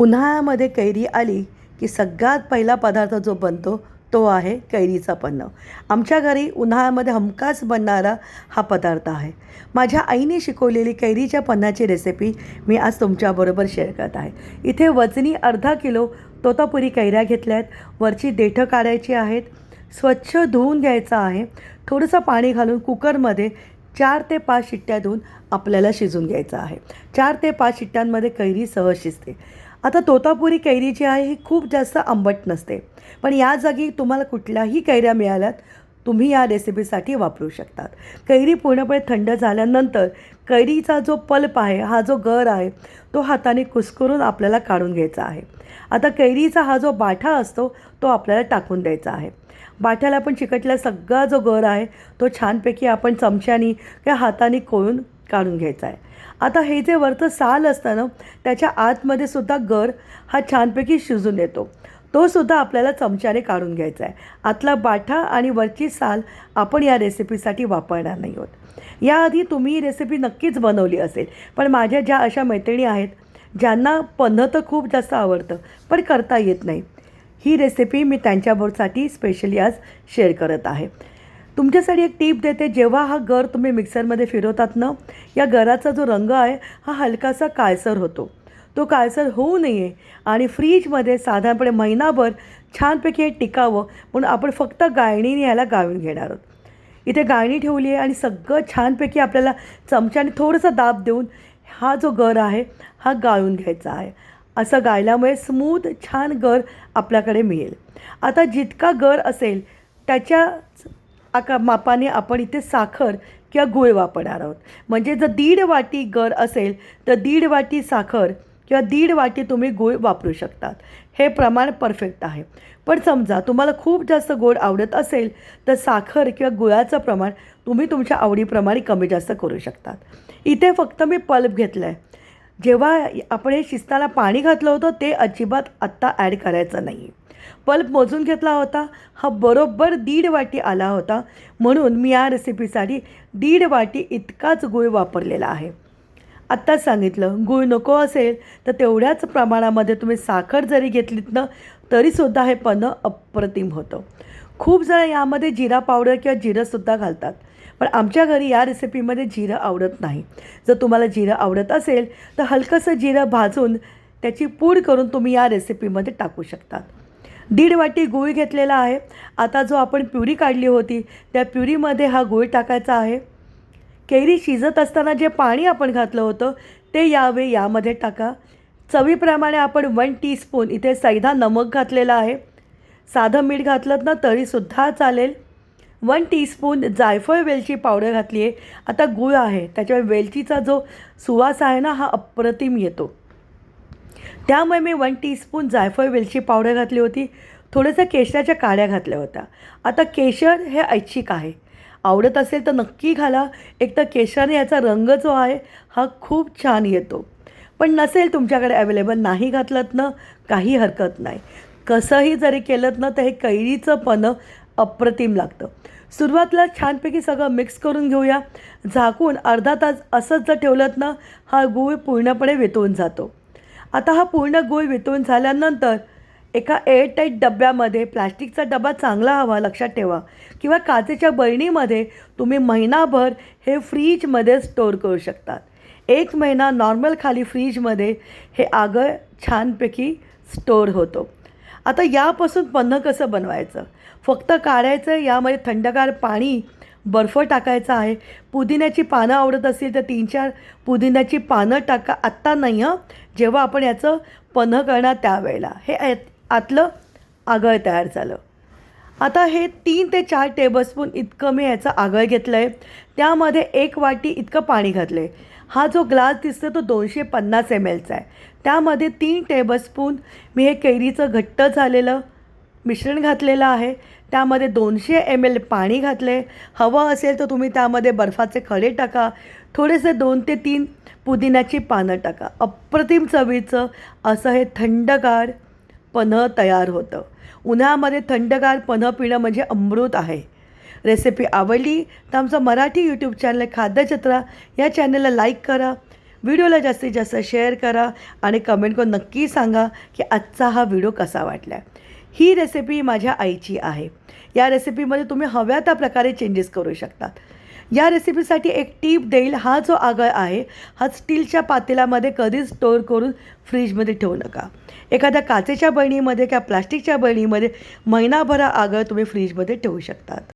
उन्हाळ्यामध्ये कैरी आली की सगळ्यात पहिला पदार्थ जो बनतो तो आहे कैरीचा पन्ह आमच्या घरी उन्हाळ्यामध्ये हमखास बनणारा हा पदार्थ आहे. माझ्या आईने शिकवलेली कैरीच्या पन्हाची रेसिपी मी आज तुमच्याबरोबर शेअर करत आहे. इथे वजनी अर्धा किलो तोतापुरी कैऱ्या घेतल्या आहेत वरची देठं काढायची आहेत. स्वच्छ धुवून घ्यायचं आहे. थोडंसं पाणी घालून कुकरमध्ये चार ते पाच शिट्ट्या देऊन आपल्याला शिजून घ्यायचं आहे. चार ते पाच शिट्ट्यांमध्ये कैरी सहज शिजते. आता तोतापुरी कैरी जी आहे ही खूप जास्त आंबट नसते. पण या जागी तुम्हाला कुठल्याही कैऱ्या मिळाल्यात तुम्ही या रेसिपीसाठी वापरू शकतात. कैरी पूर्णपणे थंड झाल्यानंतर कैरीचा जो पल्प आहे हा जो गर आहे तो हाताने कुस्करून आपल्याला काढून घ्यायचा आहे. आता कैरीचा हा जो बाठा असतो तो आपल्याला टाकून द्यायचा आहे. बाठ्याला आपण चिकटला सगळा जो गर आहे तो छानपैकी आपण चमच्यानी किंवा हाताने कोळून काढून घ्यायचा आहे. आता हे जे वरचं साल असतं ना त्याच्या आतमध्ये सुद्धा गर हा छानपैकी शिजून येतो. तो सुद्धा आपल्याला चमच्याने काढून घ्यायचा आहे. आतला बाठा आणि वरची साल आपण या रेसिपीसाठी वापरणार नाही आहोत. याआधी तुम्ही ही रेसिपी नक्कीच बनवली असेल पण माझ्या ज्या अशा मैत्रिणी आहेत ज्यांना पन्ह तर खूप जास्त आवडतं पण करता येत नाही. ही रेसिपी मी त्यांच्याबरोबरसाठी स्पेशली आज शेअर करत आहे. तुमच्यासाठी एक टीप देते जेव्हा हा गर तुम्ही मिक्सरमध्ये फिरवतात ना या गराचा जो रंग आहे हा हलकासा काळसर होतो. तो काळसर होऊ नये आणि फ्रीजमध्ये साधारणपणे महिनाभर छानपैकी हे टिकावं म्हणून आपण फक्त गाळणीने याला गाळून घेणार आहोत. इथे गाळणी ठेवली आहे आणि सगळं छानपैकी आपल्याला चमच्याने थोडंसं दाब देऊन हा जो गर आहे हा गाळून घ्यायचा आहे. असं गायल्यामुळे स्मूथ छान गर आपल्याकडे मिळेल. आता जितका गर असेल त्याच्या आका मापाने आपण इथे साखर किंवा गुळ वापरणार आहोत. म्हणजे जर दीड वाटी गर असेल तर दीड वाटी साखर किंवा दीड वाटी तुम्ही गुळ वापरू शकतात. हे प्रमाण परफेक्ट आहे. पण समजा तुम्हाला खूप जास्त गोड आवडत असेल तर साखर किंवा गुळाचं प्रमाण तुम्ही तुमच्या आवडीप्रमाणे कमी जास्त करू शकतात. इथे फक्त मी पल्प घेतलं आहे जेव्हा आपण हे शिस्ताला पाणी घातलं होतं ते अजिबात आत्ता ॲड करायचं नाही पल्प मोजून घेतला होता. हा बरोबर दीड वाटी आला होता. म्हणून मी या रेसिपीसाठी दीड वाटी इतकाच गूळ वापरलेला आहे. आत्ताच सांगितलं गूळ नको असेल तर तेवढ्याच प्रमाणामध्ये तुम्ही साखर जरी घेतलीत ना तरीसुद्धा हे पन्ह अप्रतिम होतं. खूप जण यामध्ये जिरा पावडर किंवा जिरंसुद्धा घालतात. पण आमच्या घरी या रेसिपीमध्ये जिरं आवडत नाही. जर तुम्हाला जिरं आवडत असेल तर हलकंसं जिरं भाजून त्याची पूड करून तुम्ही या रेसिपीमध्ये टाकू शकतात. दीड वाटी गूळ घेतलेला आहे. आता जो आपण प्युरी काढली होती त्या प्युरीमध्ये हा गूळ टाकायचा आहे. कैरी शिजत असताना जे पाणी आपण घातलं होतं ते यावे यामध्ये टाका. चवीप्रमाणे आपण वन टीस्पून इथे सैदा नमक घातलेला आहे. साधं मीठ घातलं ना तरीसुद्धा चालेल. वन टीस्पून जायफळ वेलची पावडर घातली आहे. आता गूळ आहे. त्याच्यामुळे वेलचीचा जो सुवास आहे ना हा अप्रतिम येतो. त्यामुळे मी वन टीस्पून जायफळ वेलची पावडर घातली होती. थोडंसं केशराच्या काड्या घातल्या होत्या. आता केशर हे ऐच्छिक आहे. आवडत असेल तर नक्की घाला. एक तर केशराने याचा रंग जो आहे हा खूप छान येतो. पण नसेल तुमच्याकडे अवेलेबल नाही घातलं ना काही हरकत नाही. कसंही जरी केलं ना तर हे कैरीचं पनं अप्रतिम लागतं. सुरुवातीला छानपैकी सगळं मिक्स करून घेऊया. झाकून अर्धा तास असंच जर ठेवलं ना हा गूळ पूर्णपणे वितळून जातो. आता हा पूर्ण गूळ वितळून झाल्यानंतर एका एअरटाईट डब्यामध्ये प्लॅस्टिकचा डबा चांगला हवा लक्षात ठेवा. किंवा काचेच्या बळणीमध्ये तुम्ही महिनाभर हे फ्रीजमध्ये स्टोअर करू शकतात एक महिना नॉर्मल खाली फ्रीजमध्ये हे आगळ छानपैकी स्टोअर होतो. आता यापासून पन्हं कसं बनवायचं? फक्त काढायचं यामध्ये थंडगार पाणी बर्फ टाकायचा आहे. पुदिन्याची पानं आवडत असतील तर तीन चार पुदिन्याची पानं टाका. आत्ता नाही हं. जेव्हा आपण याचं पन्ह करणार त्यावेळेला. हे आतलं आगळ तयार झालं. आता हे तीन ते चार टेबलस्पून इतकं मी याचा आगळ घेतलं आहे त्यामध्ये एक वाटी इतकं पाणी घातलं आहे हा जो ग्लास दिसतो तो दोनशे पन्नास एम एलचा आहे. त्यामध्ये तीन टेबलस्पून मी हे कैरीचं घट्ट झालेलं मिश्रण घातलेलं आहे. त्यामध्ये दोनशे एम एल पाणी घातले हवं असेल तर तुम्ही त्यामध्ये बर्फाचे खडे टाका. थोडेसे दोन ते तीन पुदिन्याची पानं टाका. अप्रतिम चवीचं असं हे थंडगार पन्ह तयार होतं. उन्हामध्ये थंडगार पन्ह पिणं म्हणजे अमृत आहे. रेसिपी आवडली तर आमचं मराठी यूट्यूब चॅनल खाद्यचित्रा या चॅनलला लाईक करा. व्हिडिओला जास्तीत जास्त शेअर करा आणि कमेंट करून नक्की सांगा की आजचा हा व्हिडिओ कसा वाटला ही रेसिपी माझ्या आईची आहे. या रेसिपीमध्ये तुम्ही हव्या त्या प्रकारे चेंजेस करू शकतात. या रेसिपीसाठी एक टीप देईल. हा जो आगळ आहे हा स्टीलच्या पातेल्यामध्ये कधीच स्टोअर करून फ्रीजमध्ये ठेवू नका. एखाद्या काचेच्या बरणीमध्ये किंवा प्लास्टिकच्या बरणीमध्ये महिनाभरा आगळ तुम्ही फ्रीजमध्ये ठेवू शकतात.